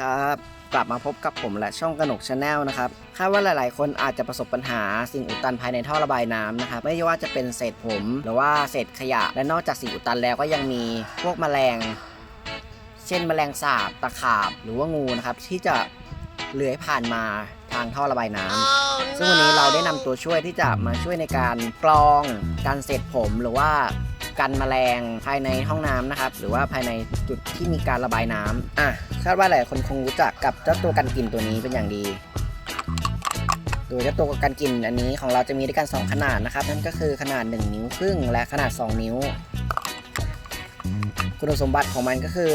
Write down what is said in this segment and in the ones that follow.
ครับ กลับมาพบกับผมและช่องกระหนกชาแนลนะครับคาดว่าหลาย ๆ คนอาจจะประสบปัญหาสิ่งอุดตันภายในท่อระบายน้ำนะครับไม่ว่าจะเป็นเศษผม หรือว่าเศษขยะ และนอกจากสิ่งอุดตันแล้วก็ยังมีพวกแมลง เช่นแมลงสาบตะขาบ หรือว่างูนะครับที่จะเลื้อยผ่านมาทางท่อระบายน้ำซึ่งวันนี้เราได้นำตัวช่วยที่จะมาช่วยในการกรองการเศษผมหรือว่า กันแมลงภายในห้องน้ำนะครับ หรือว่าภายในจุดที่มีการระบายน้ำอะคาดว่าหลายคนคงรู้จักกับเจ้าตัวกันกลิ่นตัวนี้เป็นอย่างดีโดยเจ้าตัวกันกลิ่นอันนี้ของเราจะมีด้วยกัน 2 ขนาดนะครับ นั่นก็คือขนาด 1 นิ้วครึ่งและขนาด 2 นิ้ว คุณสมบัติของมันก็คือ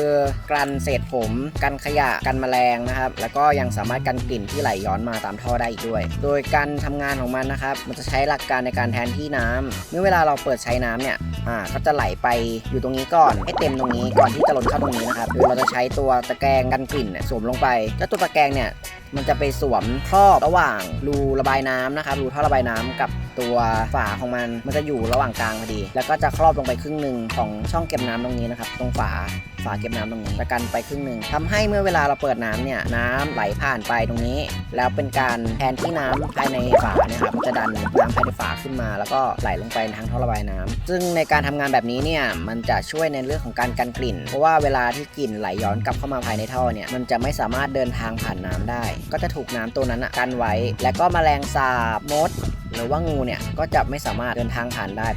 กันเศษผม กันขยะ กันแมลงนะครับ แล้วก็ยังสามารถกันกลิ่นที่ไหลย้อนมาตามท่อได้อีกด้วย โดยการทำงานของมันนะครับ มันจะใช้หลักการในการแทนที่น้ำเมื่อเวลาเราเปิดใช้น้ำเนี่ย อ่า ก็จะไหลไปอยู่ตรงนี้ก่อนให้เต็มตรงนี้ก่อนที่จะล้นเข้าตรงนี้นะครับโดยเราจะใช้ตัวตะแกรงกันกลิ่นสวมลงไปเจ้าตัวตะแกรงเนี่ยมันจะไปสวมครอบระหว่างรูระบายน้ำนะครับรูท่อระบายน้ำกับ ตัวฝาของมันมันจะอยู่ระหว่างกลางพอดี แล้วก็จะครอบลงไปครึ่งหนึ่งของช่องเก็บน้ำตรงนี้นะครับตรงฝาฝาเก็บน้ำตรงนี้จะกันไปครึ่งหนึ่งทำให้เมื่อเวลาเราเปิดน้ำเนี่ยน้ำไหลผ่านไปตรงนี้ แล้วเป็นการแทนที่น้ำภายในฝาเนี่ยครับมันจะดันน้ำภายในฝาขึ้นมา แล้วก็ไหลลงไปทางท่อระบายน้ำซึ่งในการทำงานแบบนี้เนี่ยมันจะช่วยในเรื่องของการกันกลิ่น เพราะว่าเวลาที่กลิ่นไหลย้อนกลับเข้ามาภายในท่อเนี่ยมันจะไม่สามารถเดินทางผ่านน้ำได้ ก็จะถูกน้ำตัวนั้นกันไว้ และก็แมลงสาบมด รือว่างูเนี่ยก็จะไม่สามารถเดินทางผ่านได้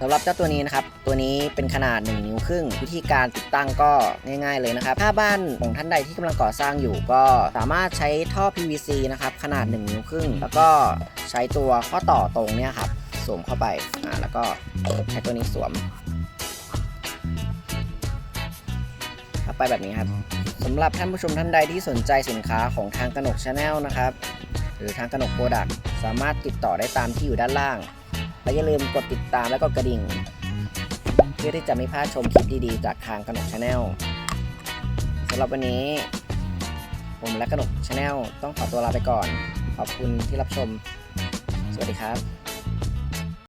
สำหรับเจ้าตัวนี้นะครับ ตัวนี้เป็นขนาด 1 นิ้วครึ่ง วิธีการติดตั้งก็ง่าย ๆเลยนะครับ ถ้าบ้านของท่านใดที่กำลังก่อสร้างอยู่ก็สามารถใช้ท่อ PVC นะครับ ขนาด 1 นิ้วครึ่ง แล้วก็ใช้ตัวข้อต่อตรงเนี่ยครับ สวมเข้าไปอ่าแล้วก็ใช้ตัวนี้สวมเข้าไปแบบนี้ครับสำหรับท่านผู้ชมท่านใดที่สนใจสินค้าของทางกนกชาแนลนะครับ หรือทางกนกโปรดักสามารถติดต่อได้ตามที่อยู่ด้านล่าง และอย่าลืมกดติดตามและกดกระดิ่ง เพื่อที่จะไม่พลาดชมคลิปดีๆ จากทางกนกชาแนลสำหรับวันนี้ ผมและกนกชาแนลต้องขอตัวลาไปก่อน ขอบคุณที่รับชม สวัสดีครับ